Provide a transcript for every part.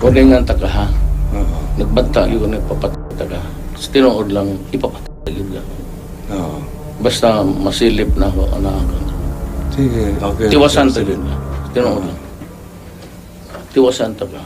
Kunay nga taka ha. Oo. Nagbanta yun, nagpapataka. Sa tinuod lang, ipapataka yun lang. Oo. Basta masilip na ako, anak. Sige, okay. Tiwasan ta yun. Tinuod lang. Tiwasan ta ka.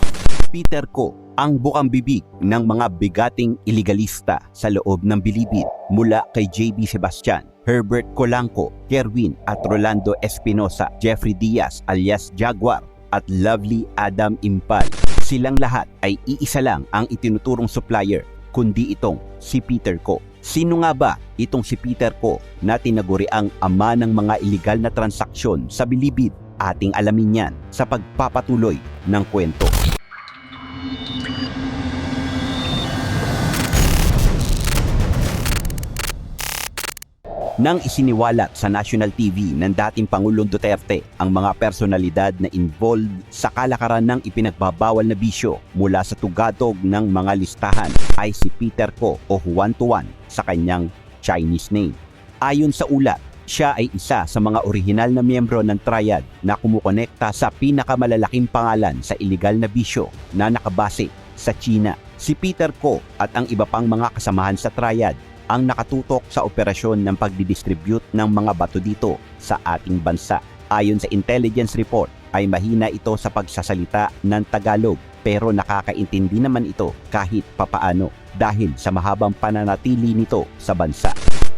Peter Ko ang bukang bibig ng mga bigating iligalista sa loob ng bilibid mula kay JB Sebastian, Herbert Colanco, Kerwin at Rolando Espinosa, Jeffrey Diaz alias Jaguar at Lovely Adam Impal. Silang lahat ay iisa lang ang itinuturong supplier kundi itong si Peter Ko. Sino nga ba itong si Peter Ko na tinaguri ang ama ng mga iligal na transaksyon sa bilibid? Ating alamin yan sa pagpapatuloy ng kwento. Nang isiniwalat sa national TV ng dating Pangulong Duterte ang mga personalidad na involved sa kalakaran ng ipinagbabawal na bisyo mula sa tugatog ng mga listahan ay si Peter Ko o Juan Tuan sa kanyang Chinese name. Ayon sa ulat, siya ay isa sa mga orihinal na miyembro ng triad na kumukonekta sa pinakamalalaking pangalan sa iligal na bisyo na nakabase sa China. Si Peter Ko at ang iba pang mga kasamahan sa triad ang nakatutok sa operasyon ng pagdidistribute ng mga bato dito sa ating bansa. Ayon sa intelligence report, ay mahina ito sa pagsasalita ng Tagalog pero nakakaintindi naman ito kahit papaano dahil sa mahabang pananatili nito sa bansa.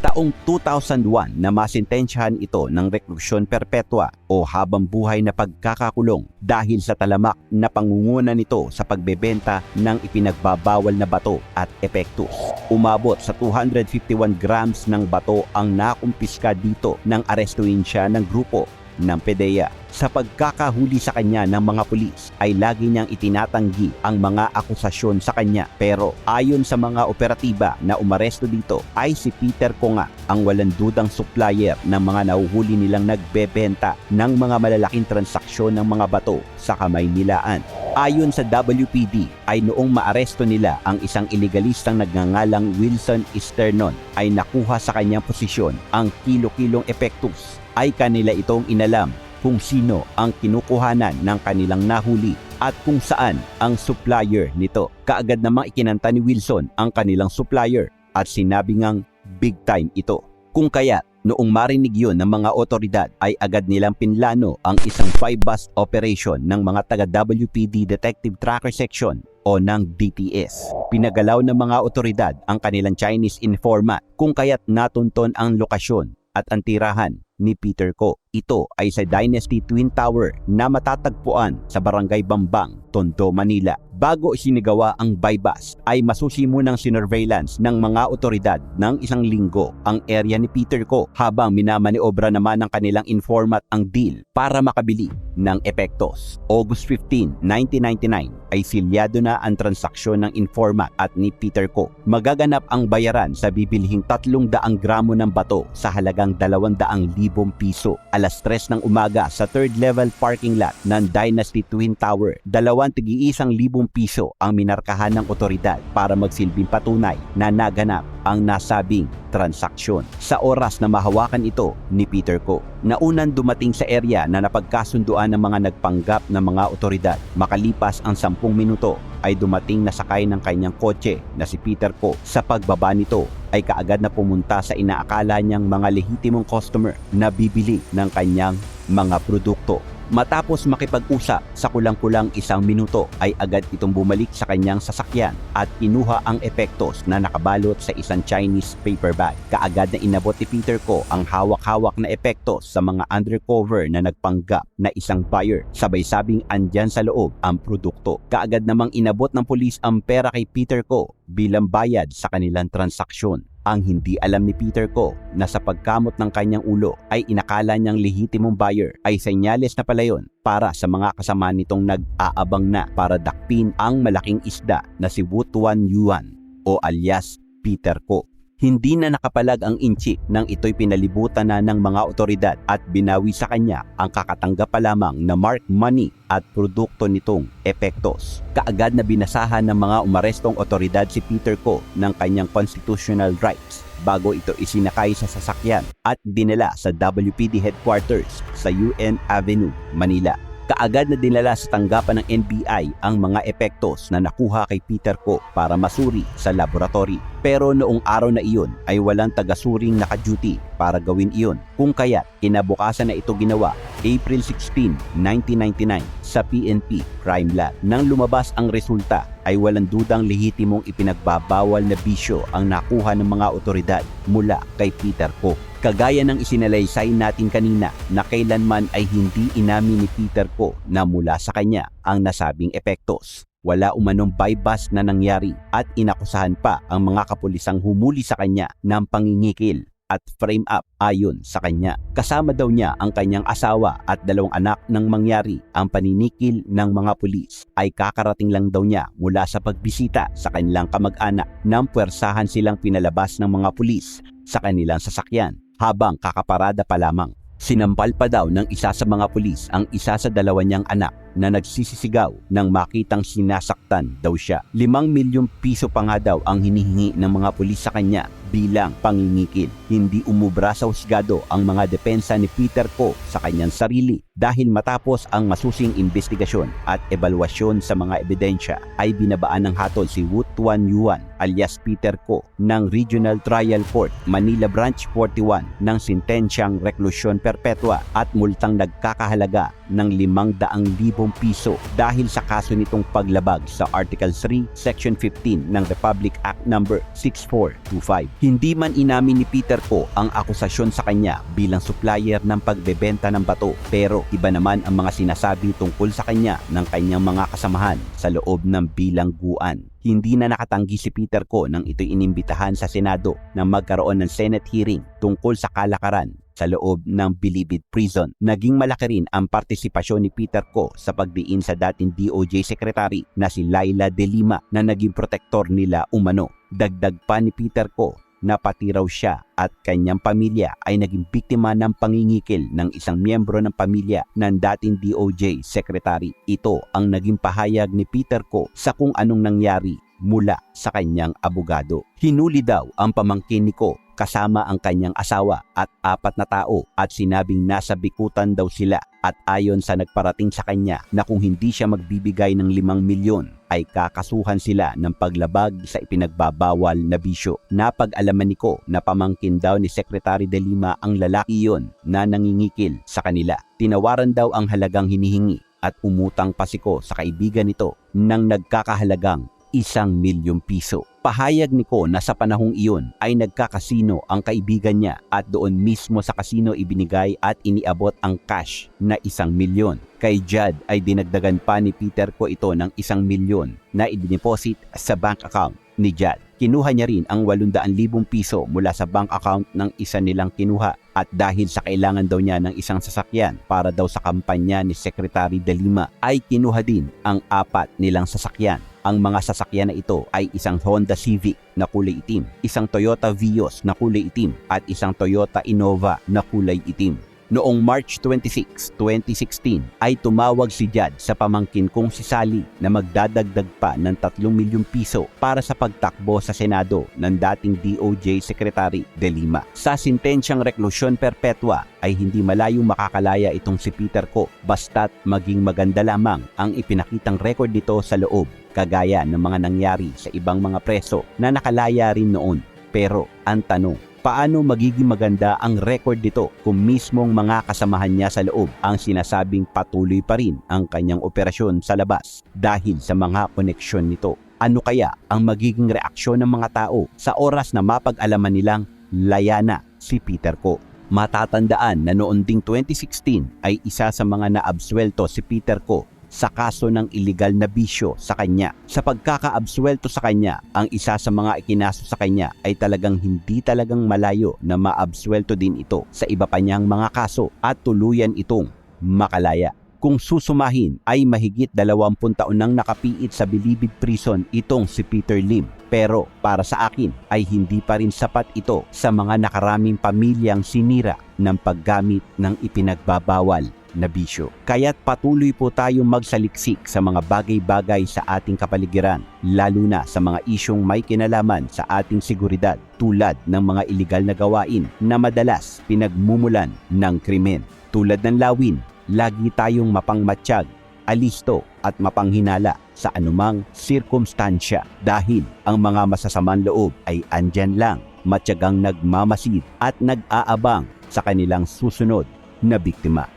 Taong 2001 na masintensyahan ito ng reklusyon perpetua o habang buhay na pagkakakulong dahil sa talamak na pangunguna nito sa pagbebenta ng ipinagbabawal na bato at epektus. Umabot sa 251 grams ng bato ang nakumpiska dito nang arestuin siya ng grupo ng PDEA. Sa pagkakahuli sa kanya ng mga pulis ay lagi niyang itinatanggi ang mga akusasyon sa kanya pero ayon sa mga operatiba na umaresto dito ay si Peter ko nga ang walang dudang supplier ng mga nahuhuli nilang nagbebenta ng mga malalaking transaksyon ng mga bato sa kamay nilaan. Ayon sa WPD ay noong maaresto nila ang isang iligalistang nagngangalang Wilson Esternon ay nakuha sa kanyang posisyon ang kilo-kilong epektus ay kanila itong inalam kung sino ang kinukuhanan ng kanilang nahuli at kung saan ang supplier nito. Kaagad namang ikinanta ni Wilson ang kanilang supplier at sinabi ngang big time ito. Kung kaya noong marinig yun ng mga otoridad ay agad nilang pinlano ang isang five-bus operation ng mga taga-WPD Detective Tracker Section o ng DTS. Pinagalaw ng mga otoridad ang kanilang Chinese informant kung kaya't natunton ang lokasyon at ang tirahan ni Peter Ko. Ito ay sa Dynasty Twin Tower na matatagpuan sa Barangay Bambang, Tondo, Manila. Bago isinigawa ang bypass ay masusi munang sinerveillance ng mga otoridad ng isang linggo ang area ni Peter Ko habang minamaniobra naman ng kanilang informant ang deal para makabili ng epektos. August 15, 1999 ay silyado na ang transaksyon ng informant at ni Peter Ko. Magaganap ang bayaran sa bibilhing 300 gramo ng bato sa halagang 200,000 piso. Alas 3 ng umaga sa third level parking lot ng Dynasty Twin Tower, dalawang tigi-isang libong piso ang minarkahan ng otoridad para magsilbing patunay na naganap ang nasabing transaksyon. Sa oras na mahawakan ito ni Peter Ko, naunang dumating sa area na napagkasunduan ng mga nagpanggap na mga otoridad. Makalipas ang 10 minuto ay dumating na sakay ng kanyang kotse na si Peter Ko. Sa pagbaba nito ay kaagad na pumunta sa inaakala niyang mga lehitimong customer na bibili ng kanyang mga produkto. Matapos makipag-usap sa kulang-kulang isang minuto ay agad itong bumalik sa kanyang sasakyan at kinuha ang epektos na nakabalot sa isang Chinese paper bag. Kaagad na inabot ni Peter ko ang hawak-hawak na epektos sa mga undercover na nagpanggap na isang buyer. Sabay sabing andyan sa loob ang produkto. Kaagad namang inabot ng pulis ang pera kay Peter ko bilang bayad sa kanilang transaksyon. Ang hindi alam ni Peter ko na sa pagkamot ng kanyang ulo ay inakala niyang lehitimong buyer ay senyales na pala yun para sa mga kasama nitong nag-aabang na para dakpin ang malaking isda na si Wutuan Yuan o alias Peter Ko. Hindi na nakapalag ang inchi nang ito'y pinalibutan na ng mga otoridad at binawi sa kanya ang kakatanggap pa lamang na mark money at produkto nitong epektos. Kaagad na binasahan ng mga umarestong otoridad si Peter Ko ng kanyang constitutional rights bago ito isinakay sa sasakyan at dinala sa WPD headquarters sa UN Avenue, Manila. Kaagad na dinala sa tanggapan ng NBI ang mga epektos na nakuha kay Peter Ko para masuri sa laboratory. Pero noong araw na iyon ay walang tagasuring naka-duty para gawin iyon. Kung kaya kinabukasan na ito ginawa April 16, 1999 sa PNP Crime Lab. Nang lumabas ang resulta ay walang dudang lehitimong ipinagbabawal na bisyo ang nakuha ng mga otoridad mula kay Peter Ko. Kagaya ng isinalaysay natin kanina na kailanman ay hindi inamin ni Peter Ko na mula sa kanya ang nasabing epektos. Wala umanong bypass na nangyari at inakusahan pa ang mga kapulisang humuli sa kanya ng pangingikil at frame up ayon sa kanya. Kasama daw niya ang kanyang asawa at dalawang anak nang mangyari ang paninikil ng mga pulis ay kakarating lang daw niya mula sa pagbisita sa kanilang kamag-anak nang puwersahan silang pinalabas ng mga pulis sa kanilang sasakyan habang kakaparada pa lamang. Sinampal pa daw ng isa sa mga pulis ang isa sa dalawa niyang anak na nagsisisigaw nang makitang sinasaktan daw siya. Limang milyong piso pa nga daw ang hinihingi ng mga pulis sa kanya bilang pangingikil. Hindi umubra sa husgado ang mga depensa ni Peter Ko sa kanyang sarili dahil matapos ang masusing investigasyon at ebalwasyon sa mga ebidensya ay binabaan ng hatol si Wu Tuan Yuan alias Peter Ko ng Regional Trial Court Manila Branch 41 ng sintensyang reklusyon perpetua at multang nagkakahalaga ng 500,000 piso dahil sa kaso nitong paglabag sa Article 3, Section 15 ng Republic Act No. 6425. Hindi man inamin ni Peter Ko ang akusasyon sa kanya bilang supplier ng pagbebenta ng bato pero iba naman ang mga sinasabi tungkol sa kanya ng kanyang mga kasamahan sa loob ng bilangguan. Hindi na nakatanggi si Peter Ko nang ito'y inimbitahan sa Senado na magkaroon ng Senate hearing tungkol sa kalakaran sa loob ng Bilibid Prison. Naging malaki rin ang partisipasyon ni Peter Ko sa pagdiin sa dating DOJ Secretary na si Laila De Lima na naging protektor nila umano. Dagdag pa ni Peter Ko na raw siya at kanyang pamilya ay naging biktima ng pangingikil ng isang miyembro ng pamilya ng dating DOJ Secretary. Ito ang naging pahayag ni Peter Ko sa kung anong nangyari mula sa kanyang abogado. Hinuli daw ang pamangkin ni Ko kasama ang kanyang asawa at apat na tao at sinabing nasa bikutan daw sila at ayon sa nagparating sa kanya na kung hindi siya magbibigay ng 5 milyon ay kakasuhan sila ng paglabag sa ipinagbabawal na bisyo. Napag-alaman ni Ko na pamangkin daw ni Secretary De Lima ang lalaki yon na nangingikil sa kanila. Tinawaran daw ang halagang hinihingi at umutang pa si Ko sa kaibigan nito ng nagkakahalagang isang milyong piso. Pahayag ni Ko na sa panahong iyon ay nagkakasino ang kaibigan niya at doon mismo sa kasino ibinigay at iniabot ang cash na isang milyon. Kay Judd ay dinagdagan pa ni Peter Ko ito ng isang milyon na idineposit sa bank account ni Judd. Kinuha niya rin ang 800,000 piso mula sa bank account ng isa nilang kinuha at dahil sa kailangan daw niya ng isang sasakyan para daw sa kampanya ni Secretary De Lima ay kinuha din ang apat nilang sasakyan. Ang mga sasakyan na ito ay isang Honda Civic na kulay itim, isang Toyota Vios na kulay itim at isang Toyota Innova na kulay itim. Noong March 26, 2016 ay tumawag si Judd sa pamangkin kong si Sally na magdadagdag pa ng 3 milyong piso para sa pagtakbo sa Senado ng dating DOJ Secretary De Lima. Sa sintensyang reklusyon perpetua ay hindi malayong makakalaya itong si Peter Ko basta't maging maganda lamang ang ipinakitang record nito sa loob kagaya ng mga nangyari sa ibang mga preso na nakalaya rin noon. Pero ang tanong, paano magiging maganda ang record nito kung mismong mga kasamahan niya sa loob ang sinasabing patuloy pa rin ang kanyang operasyon sa labas dahil sa mga koneksyon nito. Ano kaya ang magiging reaksyon ng mga tao sa oras na mapag-alaman nilang layana si Peter Ko? Matatandaan na noon ding 2016 ay isa sa mga naabswelto si Peter Ko sa kaso ng illegal na bisyo sa kanya. Sa pagkakaabsuelto sa kanya, ang isa sa mga ikinaso sa kanya ay talagang hindi talagang malayo na maabsuelto din ito sa iba pa niyang mga kaso at tuluyan itong makalaya. Kung susumahin ay mahigit 20 taon nang nakapiit sa Bilibid Prison itong si Peter Lim. Pero para sa akin ay hindi pa rin sapat ito sa mga nakaraming pamilyang sinira ng paggamit ng ipinagbabawal na bisyo. Kaya't patuloy po tayong magsaliksik sa mga bagay-bagay sa ating kapaligiran, lalo na sa mga isyong may kinalaman sa ating seguridad tulad ng mga iligal na gawain na madalas pinagmumulan ng krimen tulad ng lawin, lagi tayong mapangmatsyag, alisto at mapanghinala sa anumang sirkumstansya dahil ang mga masasamang loob ay andyan lang, matyagang nagmamasid at nag-aabang sa kanilang susunod na biktima.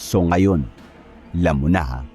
So ngayon, alam mo na ha.